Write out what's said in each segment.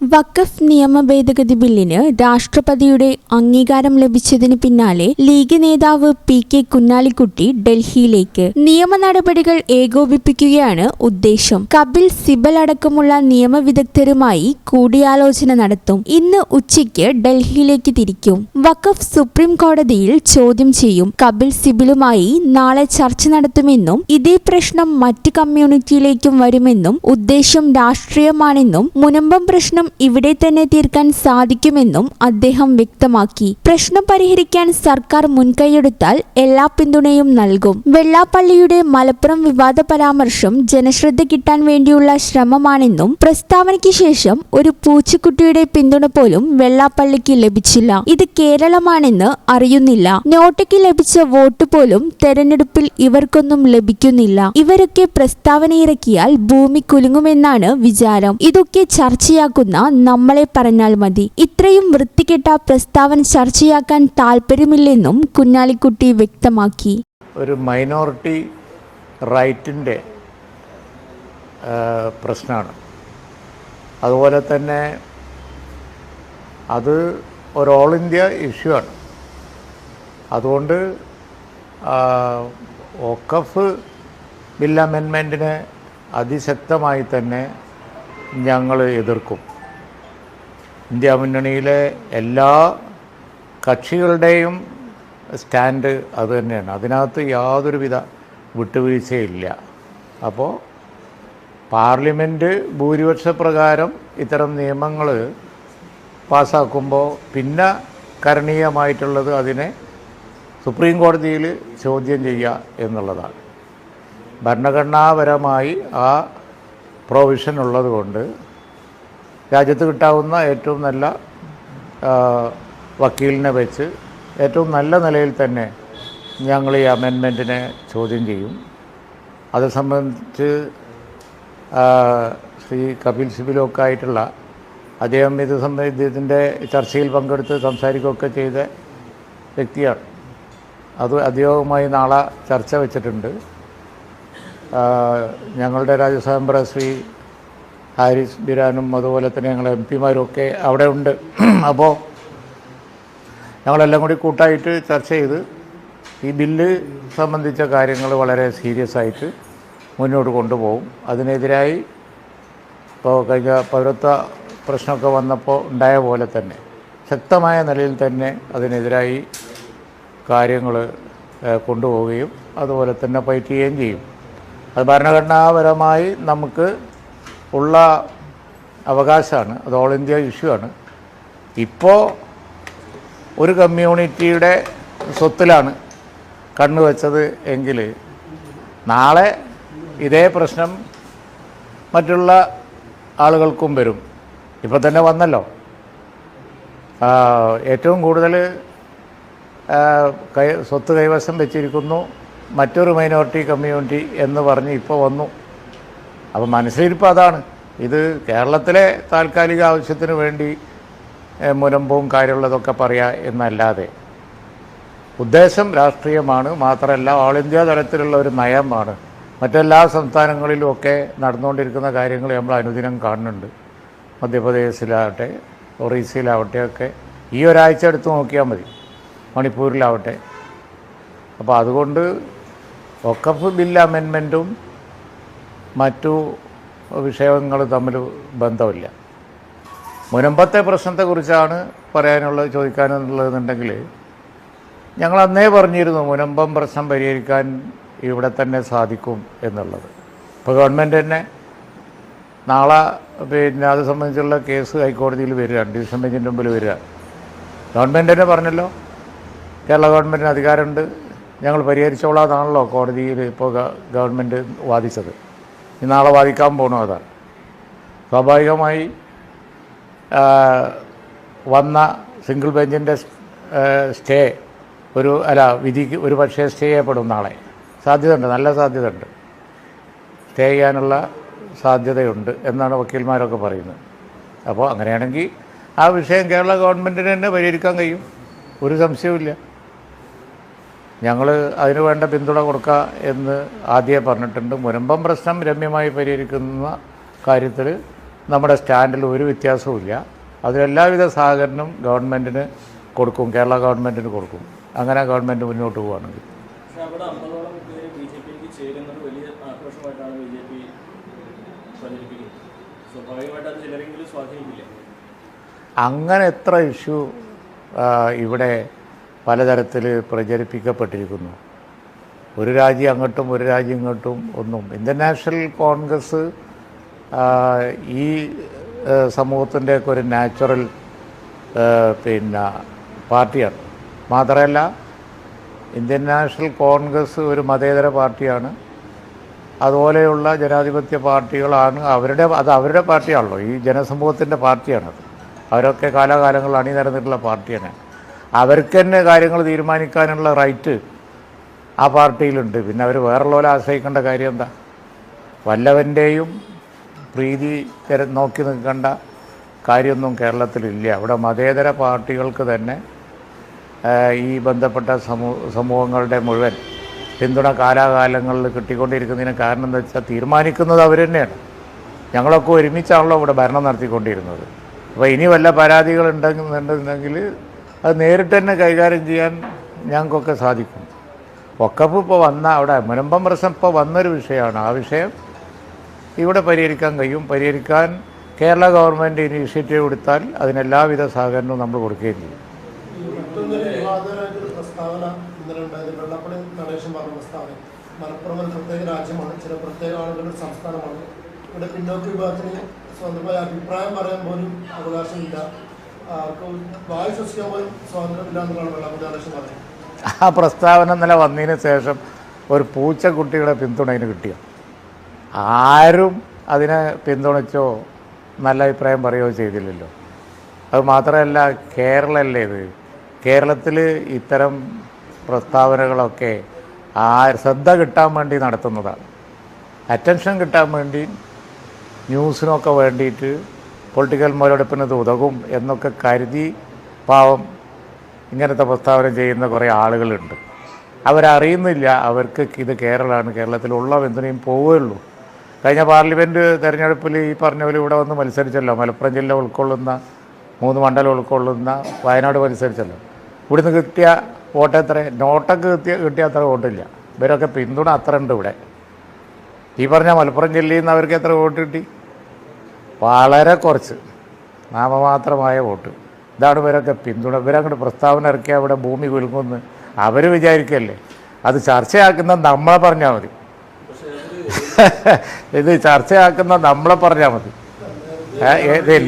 വഖഫ് നിയമ ഭേദഗതി ബില്ലിന് രാഷ്ട്രപതിയുടെ അംഗീകാരം ലഭിച്ചതിന് പിന്നാലെ ലീഗ് നേതാവ് പി കെ കുഞ്ഞാലിക്കുട്ടി ഡൽഹിയിലേക്ക്. നിയമ നടപടികൾ ഏകോപിപ്പിക്കുകയാണ് ഉദ്ദേശം. കപിൽ സിബൽ അടക്കമുള്ള നിയമവിദഗ്ധരുമായി കൂടിയാലോചന നടത്തും. ഇന്ന് ഉച്ചയ്ക്ക് ഡൽഹിയിലേക്ക് തിരിക്കും. വഖഫ് സുപ്രീം കോടതിയിൽ ചോദ്യം ചെയ്യും. കപിൽ സിബിലുമായി നാളെ ചർച്ച നടത്തുമെന്നും ഇതേ പ്രശ്നം മറ്റ് കമ്മ്യൂണിറ്റിയിലേക്കും വരുമെന്നും ഉദ്ദേശം രാഷ്ട്രീയമാണെന്നും മുനമ്പം പ്രശ്നം ഇവിടെ തന്നെ തീർക്കാൻ സാധിക്കുമെന്നും അദ്ദേഹം വ്യക്തമാക്കി. പ്രശ്നം പരിഹരിക്കാൻ സർക്കാർ മുൻകൈയെടുത്താൽ എല്ലാ പിന്തുണയും നൽകും. വെള്ളാപ്പള്ളിയുടെ മലപ്പുറം വിവാദ പരാമർശം ജനശ്രദ്ധ കിട്ടാൻ വേണ്ടിയുള്ള ശ്രമമാണെന്നും പ്രസ്താവനയ്ക്ക് ശേഷം ഒരു പൂച്ചക്കുട്ടിയുടെ പിന്തുണ പോലും വെള്ളാപ്പള്ളിക്ക് ലഭിച്ചില്ല. ഇത് കേരളമാണെന്ന് അറിയുന്നില്ല. നോട്ടയ്ക്ക് ലഭിച്ച വോട്ട് പോലും തെരഞ്ഞെടുപ്പിൽ ഇവർക്കൊന്നും ലഭിക്കുന്നില്ല. ഇവരൊക്കെ പ്രസ്താവന ഇറക്കിയാൽ ഭൂമി കുലുങ്ങുമെന്നാണ് വിചാരം. ഇതൊക്കെ ചർച്ചയാക്കുന്ന നമ്മളെ പറഞ്ഞാൽ മതി. ഇത്രയും വൃത്തികെട്ട പ്രസ്താവന ചർച്ചയാക്കാൻ താല്പര്യമില്ലെന്നും കുഞ്ഞാലിക്കുട്ടി വ്യക്തമാക്കി. ഒരു മൈനോറിറ്റി റൈറ്റിന്റെ പ്രശ്നമാണ്. അതുപോലെ തന്നെ അത് ഒരു ഓൾ ഇന്ത്യ ഇഷ്യൂ ആണ്. അതുകൊണ്ട് ഒക്കഫ് ബിൽ അമെൻമെന്റിനെ അതിശക്തമായി തന്നെ ഞങ്ങൾ എതിർക്കും. ഇന്ത്യ മുന്നണിയിലെ എല്ലാ കക്ഷികളുടെയും സ്റ്റാൻഡ് അത് തന്നെയാണ്. അതിനകത്ത് യാതൊരുവിധ വിട്ടുവീഴ്ചയില്ല. അപ്പോൾ പാർലമെന്റ് ഭൂരിപക്ഷ പ്രകാരം ഇത്തരം നിയമങ്ങൾ പാസ്സാക്കുമ്പോൾ പിന്നെ കരണീയമായിട്ടുള്ളത് അതിനെ സുപ്രീം കോടതിയിൽ ചോദ്യം ചെയ്യുക എന്നുള്ളതാണ്. ഭരണഘടനാപരമായി ആ പ്രൊവിഷൻ ഉള്ളതുകൊണ്ട് രാജ്യത്ത് കിട്ടാവുന്ന ഏറ്റവും നല്ല വക്കീലിനെ വെച്ച് ഏറ്റവും നല്ല നിലയിൽ തന്നെ ഞങ്ങൾ ഈ അമെൻമെന്റിനെ ചോദ്യം ചെയ്യും. അത് സംബന്ധിച്ച് ശ്രീ കപിൽ സിബിലൊക്കെ ആയിട്ടുള്ള അദ്ദേഹം ഇത് സംബന്ധിച്ച് ഇതിന്റെ ചർച്ചയിൽ പങ്കെടുത്ത് സംസാരിക്കുകയൊക്കെ ചെയ്ത വ്യക്തിയാണ്. അത് അദ്ദേഹവുമായി നാളെ ചർച്ച വെച്ചിട്ടുണ്ട്. ഞങ്ങളുടെ രാജ്യസഭ ശ്രീ ഹാരിസ് ബിരാനും അതുപോലെ തന്നെ ഞങ്ങൾ എം പിമാരും ഒക്കെ അവിടെ ഉണ്ട്. അപ്പോൾ ഞങ്ങളെല്ലാം കൂടി കൂട്ടായിട്ട് ചർച്ച ചെയ്ത് ഈ ബില്ല് സംബന്ധിച്ച കാര്യങ്ങൾ വളരെ സീരിയസ് ആയിട്ട് മുന്നോട്ട് കൊണ്ടുപോകും. അതിനെതിരായി ഇപ്പോൾ കഴിഞ്ഞ പൗരത്വ പ്രശ്നമൊക്കെ വന്നപ്പോൾ ഉണ്ടായ പോലെ തന്നെ ശക്തമായ നിലയിൽ തന്നെ അതിനെതിരായി കാര്യങ്ങൾ കൊണ്ടുപോവുകയും അതുപോലെ തന്നെ ഫൈറ്റ് ചെയ്യുകയും ചെയ്യും. അത് ഭരണഘടനാപരമായി നമുക്ക് ഉള്ള അവകാശമാണ്. അത് ഓൾ ഇന്ത്യ ഇഷ്യൂ ആണ്. ഇപ്പോൾ ഒരു കമ്മ്യൂണിറ്റിയുടെ സ്വത്തിലാണ് കണ്ണുവച്ചത് എങ്കിൽ നാളെ ഇതേ പ്രശ്നം മറ്റുള്ള ആളുകൾക്കും വരും. ഇപ്പം തന്നെ വന്നല്ലോ. ഏറ്റവും കൂടുതൽ കൈ സ്വത്ത് കൈവശം വെച്ചിരിക്കുന്നു മറ്റൊരു മൈനോറിറ്റി കമ്മ്യൂണിറ്റി എന്ന് പറഞ്ഞ് ഇപ്പോൾ വന്നു. അപ്പോൾ മനസ്സിലിരിപ്പ് അതാണ്. ഇത് കേരളത്തിലെ താൽക്കാലിക ആവശ്യത്തിന് വേണ്ടി ഏ, മുനമ്പവും കാര്യമുള്ളതൊക്കെ പറയുക എന്നല്ലാതെ. ഉദ്ദേശം രാഷ്ട്രീയമാണ് മാത്രമല്ല ഓൾ ഇന്ത്യ തലത്തിലുള്ള ഒരു നയമാണ്. മറ്റെല്ലാ സംസ്ഥാനങ്ങളിലും ഒക്കെ നടന്നുകൊണ്ടിരിക്കുന്ന കാര്യങ്ങൾ നമ്മൾ അനുദിനം കാണുന്നുണ്ട്. മധ്യപ്രദേശിലാവട്ടെ ഒറീസയിലാവട്ടെ ഒക്കെ. ഈ ഒരാഴ്ച എടുത്ത് നോക്കിയാൽ മതി. മണിപ്പൂരിലാവട്ടെ. അപ്പോൾ അതുകൊണ്ട് ഒക്കഫ് ബിൽ അമെൻമെന്റും മറ്റു വിഷയങ്ങൾ തമ്മിൽ ബന്ധമില്ല. മുനമ്പത്തെ പ്രശ്നത്തെക്കുറിച്ചാണ് പറയാനുള്ളത് ചോദിക്കാനുള്ളതെന്നുണ്ടെങ്കിൽ ഞങ്ങൾ അന്നേ പറഞ്ഞിരുന്നു മുനമ്പം പ്രശ്നം പരിഹരിക്കാൻ ഇവിടെ തന്നെ സാധിക്കും എന്നുള്ളത്. ഇപ്പോൾ ഗവൺമെന്റ് തന്നെ നാളെ പിന്നെ അത് സംബന്ധിച്ചുള്ള കേസ് ഹൈക്കോടതിയിൽ വരിക ഡിവിഷൻ ബെഞ്ചിന്റെ മുമ്പിൽ വരിക. ഗവൺമെന്റ് തന്നെ പറഞ്ഞല്ലോ കേരള ഗവൺമെന്റിന് അധികാരമുണ്ട് ഞങ്ങൾ പരിഹരിച്ചോളാതാണല്ലോ കോടതിയിൽ ഇപ്പോൾ ഗവൺമെന്റ് വാദിച്ചത്. നാളെ വായിക്കാൻ പോകണം അതാണ് സ്വാഭാവികമായി വന്ന സിംഗിൾ ബെഞ്ചിന്റെ സ്റ്റേ ഒരു അല്ല വിധിക്ക് ഒരു പക്ഷേ സ്റ്റേ ചെയ്യപ്പെടും നാളെ. സാധ്യതയുണ്ട് നല്ല സാധ്യതയുണ്ട്. സ്റ്റേ ചെയ്യാനുള്ള സാധ്യതയുണ്ട് എന്നാണ് വക്കീൽമാരൊക്കെ പറയുന്നത്. അപ്പോൾ അങ്ങനെയാണെങ്കിൽ ആ വിഷയം കേരള ഗവൺമെന്റിന് തന്നെ പരിഹരിക്കാൻ കഴിയും. ഒരു സംശയവുമില്ല. ഞങ്ങൾ അതിനു വേണ്ട പിന്തുണ കൊടുക്കുക എന്ന് ആദ്യമേ പറഞ്ഞിട്ടുണ്ട്. മുനമ്പം പ്രശ്നം രമ്യമായി പരിഹരിക്കുന്ന കാര്യത്തിൽ നമ്മുടെ സ്റ്റാൻഡിൽ ഒരു വ്യത്യാസവുമില്ല. അതിലെല്ലാവിധ സഹകരണം ഗവൺമെന്റിന് കൊടുക്കും. കേരള ഗവൺമെന്റിന് കൊടുക്കും. അങ്ങനെ ഗവൺമെന്റ് മുന്നോട്ട് പോവുകയാണെങ്കിൽ. അങ്ങനെ എത്ര ഇഷ്യൂ ഇവിടെ പലതരത്തിൽ പ്രചരിപ്പിക്കപ്പെട്ടിരിക്കുന്നു. ഒരു രാജ്യം അങ്ങോട്ടും ഒരു രാജ്യം ഇങ്ങോട്ടും ഒന്നും. ഇന്ത്യൻ നാഷണൽ കോൺഗ്രസ് ഈ സമൂഹത്തിന്റെയൊക്കെ ഒരു നാച്ചുറൽ പിന്നെ പാർട്ടിയാണ്. മാത്രമല്ല ഇന്ത്യൻ നാഷണൽ കോൺഗ്രസ് ഒരു മതേതര പാർട്ടിയാണ്. അതുപോലെയുള്ള ജനാധിപത്യ പാർട്ടികളാണ് അവരുടെ അത് അവരുടെ പാർട്ടിയാണല്ലോ. ഈ ജനസമൂഹത്തിന്റെ പാർട്ടിയാണത്. അവരൊക്കെ കാലാകാലങ്ങൾ അണിനിരന്നിട്ടുള്ള പാർട്ടിയാണ്. അവർക്ക് തന്നെ കാര്യങ്ങൾ തീരുമാനിക്കാനുള്ള റൈറ്റ് ആ പാർട്ടിയിലുണ്ട്. പിന്നെ അവർ വേറുള്ളവരെ ആശ്രയിക്കേണ്ട കാര്യം എന്താ? വല്ലവന്റെയും പ്രീതി നോക്കി നിൽക്കേണ്ട കാര്യമൊന്നും കേരളത്തിലില്ല. അവിടെ മതേതര പാർട്ടികൾക്ക് തന്നെ ഈ ബന്ധപ്പെട്ട സമൂ സമൂഹങ്ങളുടെ മുഴുവൻ പിന്തുണ കാലാകാലങ്ങളിൽ കിട്ടിക്കൊണ്ടിരിക്കുന്നതിന് കാരണം എന്താ വെച്ചാൽ തീരുമാനിക്കുന്നത് അവർ തന്നെയാണ്. ഞങ്ങളൊക്കെ ഒരുമിച്ചാണല്ലോ ഇവിടെ ഭരണം നടത്തിക്കൊണ്ടിരുന്നത്. അപ്പോൾ ഇനി വല്ല പരാതികൾ ഉണ്ടെന്നുണ്ടെങ്കിൽ അത് നേരിട്ട് തന്നെ കൈകാര്യം ചെയ്യാൻ ഞങ്ങൾക്കൊക്കെ സാധിക്കും. ഒക്കപ്പ് ഇപ്പോൾ വന്ന അവിടെ മുനമ്പം പ്രശ്നം ഇപ്പോൾ വന്നൊരു വിഷയമാണ്. ആ വിഷയം ഇവിടെ പരിഹരിക്കാൻ കഴിയും. പരിഹരിക്കാൻ കേരള ഗവൺമെന്റ് ഇനീഷ്യേറ്റീവ് എടുത്താൽ അതിനെല്ലാവിധ സഹകരണവും നമ്മൾ കൊടുക്കുകയും ചെയ്യും. സംസ്ഥാനമാണ്. ഇവിടെ പിന്നോക്ക വിഭാഗത്തിന് സ്വന്തമായ അഭിപ്രായം പറയാൻ പോലും അവകാശമില്ല. പറഞ്ഞത്. ആ പ്രസ്താവന ഇന്നലെ വന്നതിന് ശേഷം ഒരു പൂച്ചക്കുട്ടിയുടെ പിന്തുണ അതിന് കിട്ടിയ? ആരും അതിനെ പിന്തുണച്ചോ നല്ല അഭിപ്രായം പറയുകയോ ചെയ്തില്ലല്ലോ. അത് മാത്രമല്ല കേരളമല്ലേ ഇത്? കേരളത്തിൽ ഇത്തരം പ്രസ്താവനകളൊക്കെ ആ ശ്രദ്ധ കിട്ടാൻ വേണ്ടി നടത്തുന്നതാണ്. അറ്റൻഷൻ കിട്ടാൻ വേണ്ടി ന്യൂസിനൊക്കെ വേണ്ടിയിട്ട് പൊളിറ്റിക്കൽ മുതലെടുപ്പിന് ഇത് ഉതകും എന്നൊക്കെ കരുതി പാവം ഇങ്ങനത്തെ പ്രസ്താവന ചെയ്യുന്ന കുറേ ആളുകളുണ്ട്. അവരറിയുന്നില്ല അവർക്ക് ഇത് കേരളമാണ് കേരളത്തിലുള്ള എന്തിനേയും പോവുകയുള്ളൂ. കഴിഞ്ഞ പാർലമെന്റ് തെരഞ്ഞെടുപ്പിൽ ഈ പറഞ്ഞ പോലെ ഇവിടെ വന്ന് മത്സരിച്ചല്ലോ. മലപ്പുറം ജില്ല ഉൾക്കൊള്ളുന്ന മൂന്ന് മണ്ഡലം ഉൾക്കൊള്ളുന്ന വയനാട് മത്സരിച്ചല്ലോ. ഇവിടുന്ന് കിട്ടിയ വോട്ട് എത്ര? നോട്ടൊക്കെ കിട്ടിയ കിട്ടിയ അത്ര വോട്ടില്ല. ഇവരൊക്കെ പിന്തുണ അത്ര ഉണ്ട് ഇവിടെ. ഈ പറഞ്ഞ മലപ്പുറം ജില്ലയിൽ നിന്ന് അവർക്ക് എത്ര വോട്ട് കിട്ടി? വളരെ കുറച്ച്. നാമമാത്രമായ വോട്ട്. ഇതാണ് ഇവരൊക്കെ പിന്തുണ. ഇവരങ്ങോട്ട് പ്രസ്താവന ഇറക്കിയ അവിടെ ഭൂമി കുലുങ്ങുമെന്ന് അവർ വിചാരിക്കല്ലേ? അത് ചർച്ചയാക്കുന്ന നമ്മളെ പറഞ്ഞാൽ മതി. ഇത് ചർച്ചയാക്കുന്ന നമ്മളെ പറഞ്ഞാൽ മതി.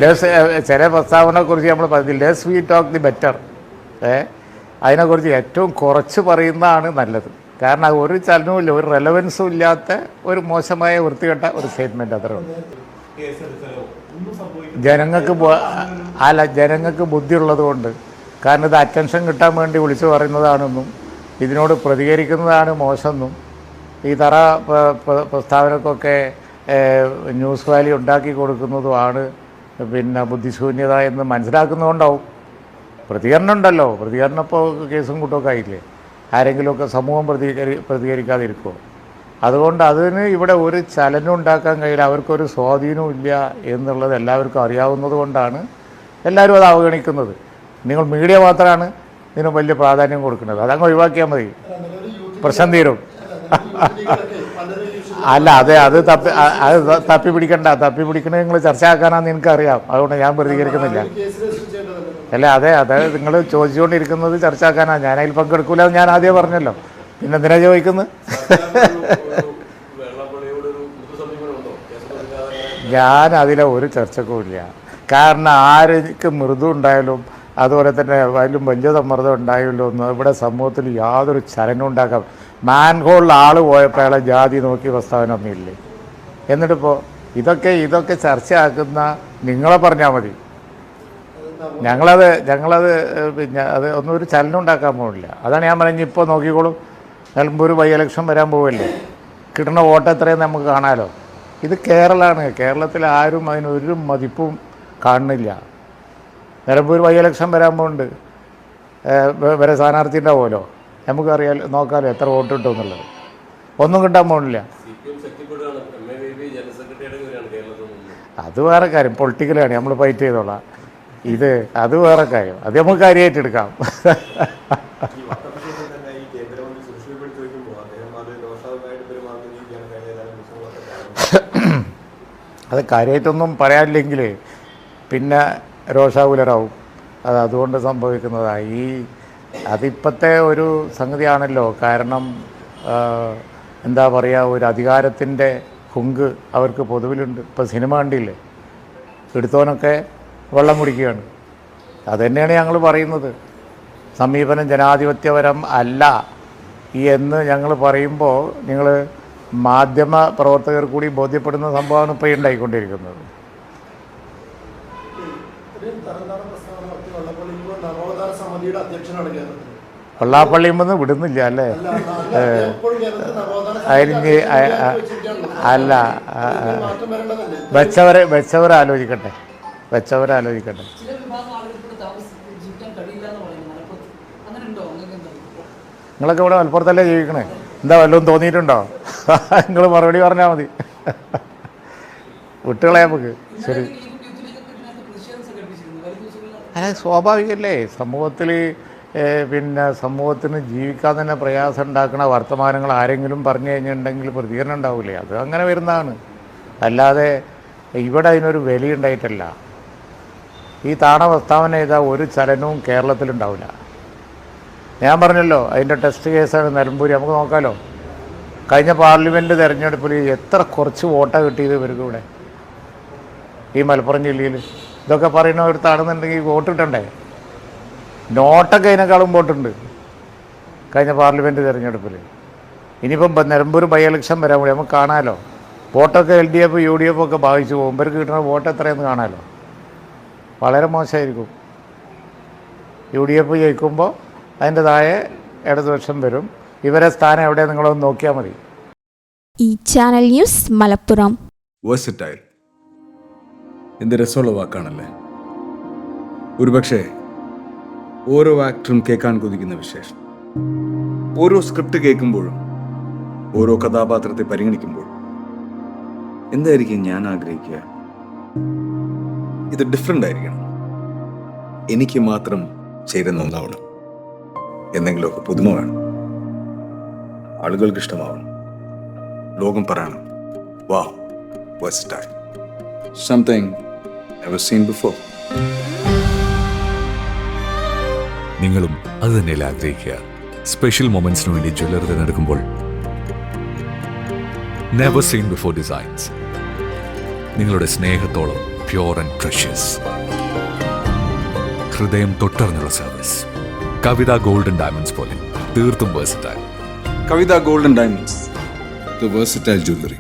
ലെസ് ചില പ്രസ്താവനയെ കുറിച്ച് നമ്മൾ പറഞ്ഞു less we talk the better. ഏ അതിനെക്കുറിച്ച് ഏറ്റവും കുറച്ച് പറയുന്നതാണ് നല്ലത്. കാരണം ഒരു ചലനവും ഇല്ല ഒരു റെലവൻസും ഇല്ലാത്ത ഒരു മോശമായ വൃത്തികെട്ട ഒരു സ്റ്റേറ്റ്മെന്റ് അത്രേ ഉള്ളൂ. ജനങ്ങൾക്ക് അല്ല ജനങ്ങൾക്ക് ബുദ്ധിയുള്ളത് കൊണ്ട് കാരണം ഇത് അറ്റൻഷൻ കിട്ടാൻ വേണ്ടി വിളിച്ചു പറയുന്നതാണെന്നും ഇതിനോട് പ്രതികരിക്കുന്നതാണ് മോശമെന്നും ഈ തറ പ്ര- പ്ര- പ്രസ്താവനക്കൊക്കെ ന്യൂസ് വാലി ഉണ്ടാക്കി കൊടുക്കുന്നതുമാണ് പിന്നെ ബുദ്ധിശൂന്യത എന്ന് മനസ്സിലാക്കുന്നതുകൊണ്ടാവും. പ്രതികരണം ഉണ്ടല്ലോ. പ്രതികരണം ഇപ്പോൾ കേസും കൂട്ടമൊക്കെ ആയില്ലേ? ആരെങ്കിലുമൊക്കെ സമൂഹം പ്രതികരി പ്രതികരിക്കാതിരിക്കുമോ അതുകൊണ്ട് അതിന് ഇവിടെ ഒരു ചലനം ഉണ്ടാക്കാൻ കഴിയില്ല. അവർക്കൊരു സ്വാധീനവും ഇല്ല എന്നുള്ളത് എല്ലാവർക്കും അറിയാവുന്നത് കൊണ്ടാണ് എല്ലാവരും അത് അവഗണിക്കുന്നത്. നിങ്ങൾ മീഡിയ മാത്രമാണ് ഇതിന് വലിയ പ്രാധാന്യം കൊടുക്കുന്നത്. അതങ്ങ് ഒഴിവാക്കിയാൽ മതി. പ്രശ്നം തീരും. അല്ല അതെ അത് തപ്പി അത് തപ്പി പിടിക്കണ്ട. തപ്പി പിടിക്കണത് നിങ്ങൾ ചർച്ച ചർച്ചയാക്കാനാന്ന് എനിക്കറിയാം അതുകൊണ്ട് ഞാൻ പ്രതികരിക്കുന്നില്ല. അല്ല അതെ അതെ നിങ്ങൾ ചോദിച്ചുകൊണ്ടിരിക്കുന്നത് ചർച്ചയാക്കാനാണ് ഞാൻ അതിൽ പങ്കെടുക്കൂല എന്ന് ഞാൻ ആദ്യം പറഞ്ഞല്ലോ. പിന്നെ എന്തിനാ ചോദിക്കുന്നത് ഞാൻ അതിലെ ഒരു ചർച്ചക്കുമില്ല കാരണം ആർക്ക് മൃദു ഉണ്ടായാലും അതുപോലെ തന്നെ അതിലും വലിയ സമ്മർദ്ദം ഉണ്ടായല്ലോ ഒന്നും ഇവിടെ സമൂഹത്തിൽ യാതൊരു ചലനം ഉണ്ടാക്കാം മാൻഹോളിൽ ആൾ പോയപ്പോൾ അയാളെ ജാതി നോക്കി പ്രസ്താവന ഒന്നുമില്ലേ എന്നിട്ടിപ്പോൾ ഇതൊക്കെ ഇതൊക്കെ ചർച്ചയാക്കുന്ന നിങ്ങളെ പറഞ്ഞാൽ മതി. ഞങ്ങളത് ഞങ്ങളത് പിന്നെ അത് ഒന്നും ഒരു ചലനം ഉണ്ടാക്കാൻ പോകില്ല അതാണ് ഞാൻ പറഞ്ഞ ഇപ്പോൾ നോക്കിക്കോളും. നിലമ്പൂർ ബൈ ഇലക്ഷൻ വരാൻ പോവല്ലേ? കിട്ടുന്ന വോട്ട് എത്രയെന്ന് നമുക്ക് കാണാമല്ലോ ഇത് കേരളമാണ് കേരളത്തിൽ ആരും അതിനൊരു മതിപ്പും കാണുന്നില്ല. നിലമ്പൂർ ബൈ ഇലക്ഷൻ വരാൻ പോകുന്നുണ്ട് വരെ സ്ഥാനാർത്ഥി ഉണ്ടാവുമല്ലോ നമുക്കറിയാം നോക്കാമല്ലോ എത്ര വോട്ട് കിട്ടും എന്നുള്ളത് ഒന്നും കിട്ടാൻ പോകുന്നില്ല അത് വേറെ കാര്യം. പൊളിറ്റിക്കലാണ്. നമ്മൾ ഫൈറ്റ് ചെയ്തോളാം. ഇത് അത് വേറെ കാര്യം. അത് നമുക്ക് കാര്യമായിട്ട് എടുക്കാം. അത് കാര്യമായിട്ടൊന്നും പറയാനില്ലെങ്കിൽ പിന്നെ രോഷാകുലരാവും. അത് അതുകൊണ്ട് സംഭവിക്കുന്നതാണ് ഈ അതിപ്പോഴത്തെ ഒരു സംഗതിയാണല്ലോ. കാരണം എന്താ പറയുക ഒരു അധികാരത്തിന്റെ ഹുങ്ക് അവർക്ക് പൊതുവിലുണ്ട്. ഇപ്പോൾ സിനിമ കണ്ടില്ലേ? എടുത്തോനൊക്കെ വെള്ളം കുടിക്കുകയാണ്. അതുതന്നെയാണ് ഞങ്ങൾ പറയുന്നത്. സമീപനം ജനാധിപത്യപരം അല്ല ഈ എന്ന് ഞങ്ങൾ പറയുമ്പോൾ നിങ്ങൾ മാധ്യമ പ്രവർത്തകർ കൂടി ബോധ്യപ്പെടുന്ന സംഭവമാണ് ഇപ്പോൾ ഈ ഉണ്ടായിക്കൊണ്ടിരിക്കുന്നത്. ഇത്രയും തരംതാണ പ്രസ്താവന നടത്തി വെള്ളപ്പള്ളി ഇപ്പോൾ നവോത്ഥാന സമിതിയുടെ അധ്യക്ഷനാണ് കേരളത്തിൽ. വിടുന്നില്ല അല്ലേ? അരിഞ്ഞ് അല്ല, വെച്ചവരെ വെച്ചവരെ ആലോചിക്കട്ടെ. വെച്ചവരെ ആലോചിക്കട്ടെ. നിങ്ങളൊക്കെ ഇവിടെ മലപ്പുറത്തല്ലേ ജീവിക്കണേ? എന്താ വല്ലതും തോന്നിയിട്ടുണ്ടോ? നിങ്ങൾ മറുപടി പറഞ്ഞാൽ മതി. വിട്ടുകളെ നമുക്ക്. ശരി. അല്ല സ്വാഭാവികമല്ലേ സമൂഹത്തിൽ പിന്നെ സമൂഹത്തിന് ജീവിക്കാൻ തന്നെ പ്രയാസം ഉണ്ടാക്കുന്ന വർത്തമാനങ്ങൾ ആരെങ്കിലും പറഞ്ഞു കഴിഞ്ഞിട്ടുണ്ടെങ്കിൽ പ്രതികരണം ഉണ്ടാവില്ലേ അത് അങ്ങനെ വരുന്നതാണ്. അല്ലാതെ ഇവിടെ അതിനൊരു വിലയുണ്ടായിട്ടല്ല. ഈ താണ പ്രസ്താവന ചെയ്താൽ ഒരു ചലനവും കേരളത്തിലുണ്ടാവില്ല. ഞാൻ പറഞ്ഞല്ലോ അതിന്റെ ടെസ്റ്റ് കേസാണ് നിലമ്പൂരി. നമുക്ക് നോക്കാമല്ലോ കഴിഞ്ഞ പാർലമെന്റ് തിരഞ്ഞെടുപ്പിൽ എത്ര കുറച്ച് വോട്ടാണ് കിട്ടിയത് ഇവർക്ക് ഇവിടെ? ഈ മലപ്പുറം ജില്ലയിൽ ഇതൊക്കെ പറയുന്ന ഒരു താണെന്നുണ്ടെങ്കിൽ വോട്ട് കിട്ടണ്ടേ? നോട്ടൊക്കെ അതിനേക്കാളും വോട്ടുണ്ട് കഴിഞ്ഞ പാർലമെന്റ് തിരഞ്ഞെടുപ്പിൽ ഇനിയിപ്പം നിലമ്പൂർ ബൈ ഇലക്ഷൻ വരാൻ കൂടി നമുക്ക് കാണാമല്ലോ വോട്ടൊക്കെ L D F U D F ഒക്കെ ബാധിച്ചു പോകും. ഇവർക്ക് കിട്ടുന്ന വോട്ട് എത്രയെന്ന് കാണാമല്ലോ വളരെ മോശമായിരിക്കും. യു ഡി എഫ് ജയിക്കുമ്പോൾ അതിന്റെ താഴെ ഇടതുപക്ഷം വരും. ഇവരെ സ്ഥാനം എവിടെ നിങ്ങളൊന്ന് നോക്കിയാൽ മതി. ഈ ചാനൽ ന്യൂസ് മലപ്പുറം. വേഴ്സറ്റൈൽ എന്ത് രസമുള്ള വാക്കാണല്ലേ? ഒരുപക്ഷെ ഓരോ ആക്ടറും കേൾക്കാൻ കൊതിക്കുന്ന വിശേഷം. ഓരോ സ്ക്രിപ്റ്റ് കേൾക്കുമ്പോഴും ഓരോ കഥാപാത്രത്തെ പരിഗണിക്കുമ്പോഴും എന്തായിരിക്കും ഞാൻ ആഗ്രഹിക്കുക? ഇത് ഡിഫറെന്റ് ആയിരിക്കണം. എനിക്ക് മാത്രം ചേരുന്ന ഒന്നാവണം. എന്തെങ്കിലുമൊക്കെ പുതുമ വേണം. ആളുകൾക്ക് ഇഷ്ടമാവണം ലോകം പറയണം. വാ വെസ്റ്റ് സംതിങ് സീൻ before. നിങ്ങളും അത് തന്നെയല്ലേ ആഗ്രഹിക്കുക. സ്പെഷ്യൽ മൊമെന്റ്സിന് വേണ്ടി ജ്വല്ലറി തിരഞ്ഞെടുക്കുമ്പോൾ നെവർ സീൻ ബിഫോർ ഡിസൈൻസ് നിങ്ങളുടെ സ്നേഹത്തോളം പ്യോർ ആൻഡ് പ്രഷ്യസ് ഹൃദയം തൊട്ടറിഞ്ഞുള്ള സർവീസ് കവിത ഗോൾഡൻ ഡയമണ്ട്സ് പോലെ തീർത്തും versatile Kavitha golden diamonds. Jewellery